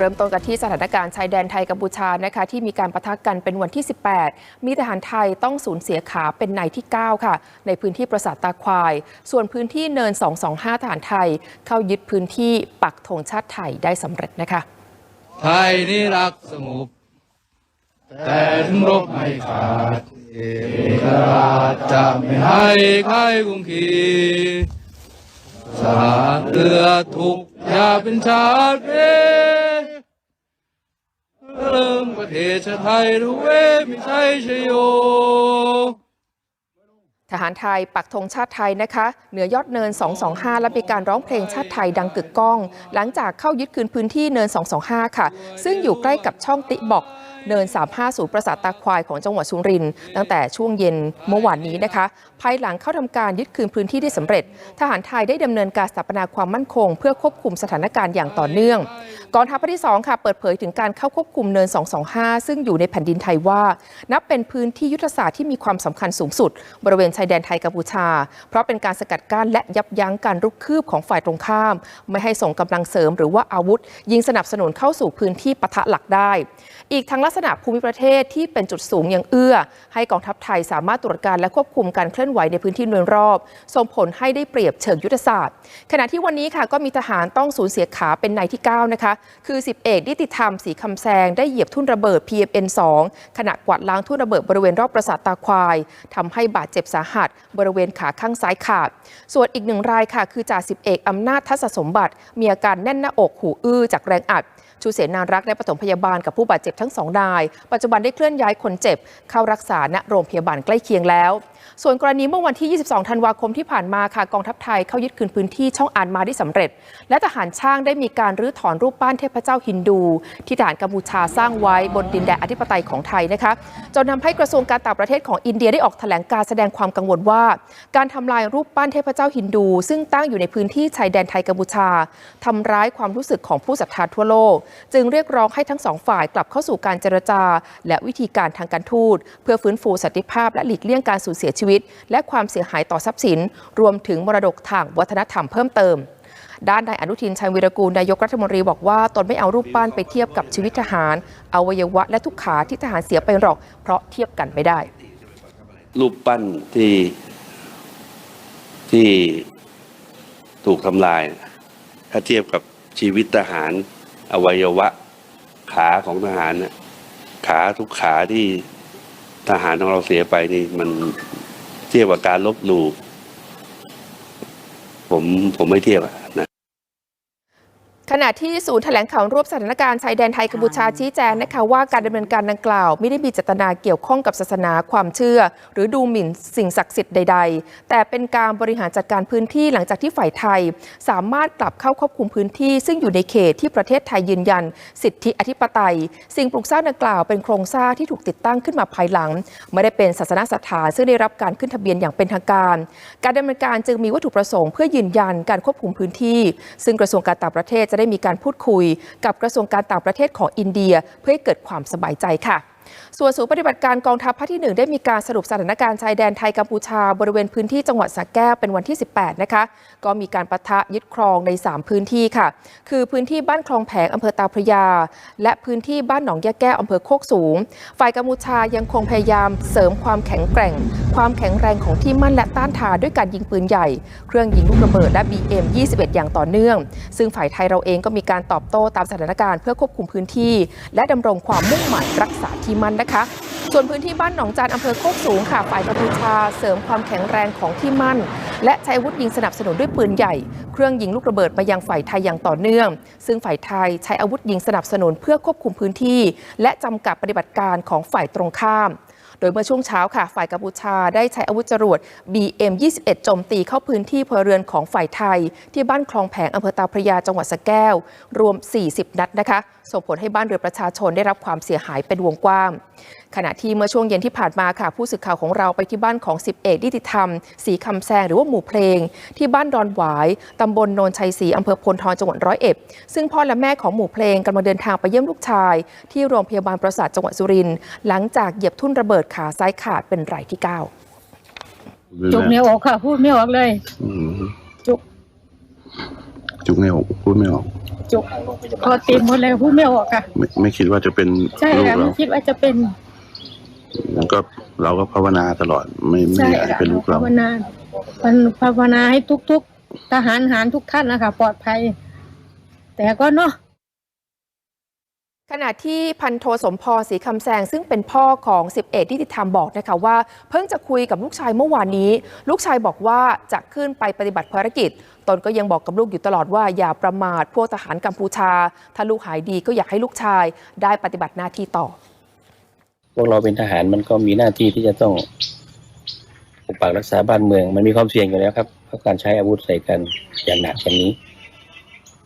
เริ่มต้นกันที่สถานการณ์ชายแดนไทยกัมพูชานะคะที่มีการประทะกันเป็นวันที่ 18 มีทหารไทยต้องสูญเสียขาเป็นนายที่ 9 ค่ะ ในพื้นที่ปราสาทตาควาย ส่วนพื้นที่เนิน 225 ทหารไทย เข้ายึดพื้นที่ปักธงชาติไทยได้สำเร็จนะคะ ไทยนี่รักสงบแต่ถึงรบไม่ขาดเอกราชจะไม่ให้ใครกุมขีสหเรือทุกอย่าเป็นชาติ เริงประเทศไทยรู้เวม่ใช่ชโย ทหารไทยปักธงชาติไทยนะคะ เหนือยอดเนิน 225 และมีการร้องเพลงชาติไทยดังกึกก้อง หลังจากเข้ายึดคืนพื้นที่เนิน 225 ค่ะ ซึ่งอยู่ใกล้กับช่องติบอกเนิน 350ประสาทตาควายของจังหวัดสุรินทร์ตั้งแต่ช่วงเย็นเมื่อวานนี้นะคะ ภายหลังเข้าทำการยึดคืนพื้นที่ได้สำเร็จ ทหารไทยได้ดำเนินการสถาปนาความมั่นคง เพื่อควบคุมสถานการณ์อย่างต่อเนื่องกองทัพภาคที่2ค่ะเปิดเผยถึงการเข้าควบคุมเนิน 225 ซึ่งอยู่ในแผ่นดินไทยว่า นับเป็นพื้นที่ยุทธศาสตร์ที่มีความสำคัญสูงสุด บริเวณชายแดนไทยกัมพูชา เพราะเป็นการสกัดกั้นและยับยั้งการรุกคืบของฝ่ายตรงข้าม ไม่ให้ส่งกำลังเสริมหรือว่าอาวุธ ยิงสนับสนุนเข้าสู่พื้นที่ปะทะหลักได้ อีกทั้งลักษณะภูมิประเทศที่เป็นจุดสูงยังเอื้อ ให้กองทัพไทยสามารถตรวจการและควบคุมการเคลื่อนไหวในพื้นที่โดยรอบ ส่งผลให้ได้เปรียบเชิงยุทธศาสตร์ ขณะที่วันนี้ค่ะก็มีทหารต้องสูญเสียขาเป็นนายที่ 9 นะคะ คือ 10 เอกนิติธรรมสีคำแซงได้เหยียบทุ่นระเบิด PMN 2ขณะกวาดล้างทุ่นระเบิดบริเวณรอบปราสาทตาควายทำให้บาดเจ็บสาหัส บริเวณขาข้างซ้ายขาด ส่วนอีกหนึ่งรายค่ะ คือจ่าสิบเอกอำนาจทัศสมบัติ มีอาการแน่นหน้าอกหูอื้อจากแรงอัด ชูเสนารักได้ปฐมพยาบาลกับผู้บาดเจ็บทั้งสองาย ปัจจุบันได้เคลื่อนย้ายคนเจ็บ เข้ารักษาณโรงพยาบาลใกล้เคียงแล้ว ส่วนกรณีเมื่อวันที่ 22 ธันวาคมที่ผ่านมาค่ะกองทัพไทยเข้ายึดคืนพื้นที่ช่องอ่านมาได้สำเร็จ และทหารช่างได้มีการรื้อถอนรูปปั้นเทพเจ้าฮินดู ที่ทหารกัมพูชาสร้างไว้บนดินแดนอธิปไตยของไทยนะคะจนทำให้กระทรวงการต่างประเทศของอินเดียได้ออกแถลงการแสดงความกังวลว่า การทำลายรูปปั้นเทพเจ้าฮินดู ซึ่งตั้งอยู่ในพื้นที่ชายแดนไทยกัมพูชาทำร้ายความรู้สึกของผู้ศรัทธาทั่วโลก จึงเรียกร้องให้ทั้งสองฝ่ายกลับเข้าสู่การเจรจา และวิธีการทางการทูต เพื่อฟื้นฟูสันติภาพและหลีกเลี่ยงการสูญเสียชีวิต และความเสียหายต่อทรัพย์สิน รวมถึงมรดกทางวัฒนธรรมเพิ่มเติม ด้านนายอนุทินชัยวิรกูลนายกรัฐมนตรีบอกว่าตนไม่เอารูปปั้นไปเทียบกับชีวิตทหาร อวัยวะและทุกขาที่ทหารเสียไปหรอก เพราะเทียบกันไม่ได้ รูปปั้นที่ที่ถูกทำลาย ถ้าเทียบกับชีวิตทหาร อวัยวะขาของทหารขาทุกขาที่ทหารของเราเสียไปนี่มัน เทียบกับการลบหลู่ผมผมไม่เทียบอะนะ ขณะที่ศูนย์แถลงข่าวรวบสถานการณ์ชายแดนไทยกัมพูชาชี้แจงนะคะว่าการดำเนินการดังกล่าว ไม่ได้มีเจตนาเกี่ยวข้องกับศาสนาความเชื่อ หรือดูหมิ่นสิ่งศักดิ์สิทธิ์ใด ๆ แต่เป็นการบริหารจัดการพื้นที่หลังจากที่ฝ่ายไทย สามารถกลับเข้าควบคุมพื้นที่ ซึ่งอยู่ในเขตที่ประเทศไทยยืนยัน สิทธิอธิปไตย สิ่งปลูกสร้างดังกล่าวเป็นโครงสร้างที่ถูกติดตั้งขึ้นมาภายหลัง ไม่ได้เป็นศาสนสถานซึ่งได้รับการขึ้นทะเบียนอย่างเป็นทางการ การดำเนินการจึงมีวัตถุประสงค์เพื่อยืนยันการควบคุมพื้นที่ ซึ่งกระทรวงการต่างประเทศจะได้มีการพูดคุยกับกระทรวงการต่างประเทศของอินเดีย เพื่อให้เกิดความสบายใจค่ะส่วนศูนย์ปฏิบัติการกองทัพภาคที่ 1 ได้มีการสรุปสถานการณ์ชายแดนไทยกัมพูชา บริเวณพื้นที่จังหวัดสระแก้วเป็นวันที่ 18 นะคะ ก็มีการปะทะยึดครองใน 3 พื้นที่ค่ะ คือพื้นที่บ้านคลองแผงอำเภอตาพระยา และพื้นที่บ้านหนองยะแก้วอำเภอโคกสูง ฝ่ายกัมพูชายังคงพยายามเสริมความแข็งแกร่ง ความแข็งแรงของที่มั่นและต้านทานด้วยการยิงปืนใหญ่ เครื่องยิงลูกระเบิดและ BM 21 อย่างต่อเนื่อง ซึ่งฝ่ายไทยเราเองก็มีการตอบโต้ตามสถานการณ์เพื่อควบคุมพื้นที่ และดำรงความมุ่งหมายรักษาที่มั่นนะคะส่วนพื้นที่บ้านหนองจานอำเภอโคกสูงค่ะฝ่ายกัมพูชาเสริมความแข็งแรงของที่มั่น และใช้อาวุธยิงสนับสนุนด้วยปืนใหญ่ เครื่องยิงลูกระเบิดมายังฝ่ายไทยอย่างต่อเนื่อง ซึ่งฝ่ายไทยใช้อาวุธยิงสนับสนุนเพื่อควบคุมพื้นที่ และจำกัดปฏิบัติการของฝ่ายตรงข้าม โดยเมื่อช่วงเช้าค่ะ ฝ่ายกัมพูชาได้ใช้อาวุธจรวด BM-21 โจมตีเข้าพื้นที่พลเรือนของฝ่ายไทย ที่บ้านคลองแผงอำเภอตาพระยาจังหวัดสะแก้ว รวม 40 นัดนะคะ ส่งผลให้บ้านเรือนประชาชนได้รับความเสียหายเป็นวงกว้างขณะที่เมื่อช่วงเย็นที่ผ่านมาค่ะ ผู้สื่อข่าวของเราไปที่บ้านของ 10 เอกนิติธรรม สีคำแซงหรือว่าหมู่เพลง ที่บ้านดอนหวายตำบลโนนชัยศรีอำเภอพลทองจังหวัดร้อยเอ็ดซึ่งพ่อและแม่ของหมู่เพลงกำลังเดินทางไปเยี่ยมลูกชาย ที่โรงพยาบาลประสาทจังหวัดสุรินทร์หลังจากเหยียบทุ่นระเบิดขาซ้ายขาดเป็นรายที่9จุกเหนียวออกค่ะ พูดไม่ออกเลย อืมจุก จุกไม่ออกพูดไม่ออก จุกคอตีบหมดเลยพูดไม่ออกค่ะ ไม่ไม่คิดว่าจะเป็นใช่ลูกค่ะเราไม่คิดว่าจะเป็นแล้วก็เราก็ภาวนาตลอด ไม่ไม่ใช่อยากให้ค่ะเป็นลูกเราภาวนาภาวนาให้ทุกๆทหารหารทุกท่านนะคะปลอดภัย แต่ก็เนาะ ขณะที่พันโทสมพรศรีคำแซงซึ่งเป็นพ่อของสิบเอกที่ติธรรมบอกนะคะว่า เพิ่งจะคุยกับลูกชายเมื่อวานนี้ ลูกชายบอกว่าจะขึ้นไปปฏิบัติภารกิจ ตนก็ยังบอกกับลูกอยู่ตลอดว่าอย่าประมาทพวกทหารกัมพูชา ถ้าลูกหายดีก็อยากให้ลูกชายได้ปฏิบัติหน้าที่ต่อ พวกเราเป็นทหารมันก็มีหน้าที่ที่จะต้องปกปักรักษาบ้านเมือง มันมีความเสี่ยงอยู่แล้วครับเพราะการใช้อาวุธใส่กันอย่างหนักอย่างนี้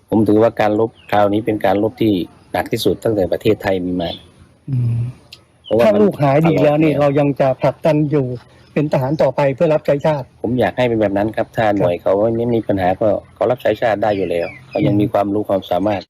ผมถือว่าการรบคราวนี้เป็นการรบที่ หนักที่สุดตั้งแต่ประเทศไทยมีมาเพราะว่าถ้ามันลูกหายดีแล้วนี่ตอเรายังจะผลักดันอยู่เป็นทหารต่อไปเพื่อรับใช้ชาติ ผมอยากให้เป็นแบบนั้นครับถ้าหน่วยเขาไม่มีปัญหาก็เขารับใช้ชาติได้อยู่แล้วเขายังมีความรู้ความสามารถ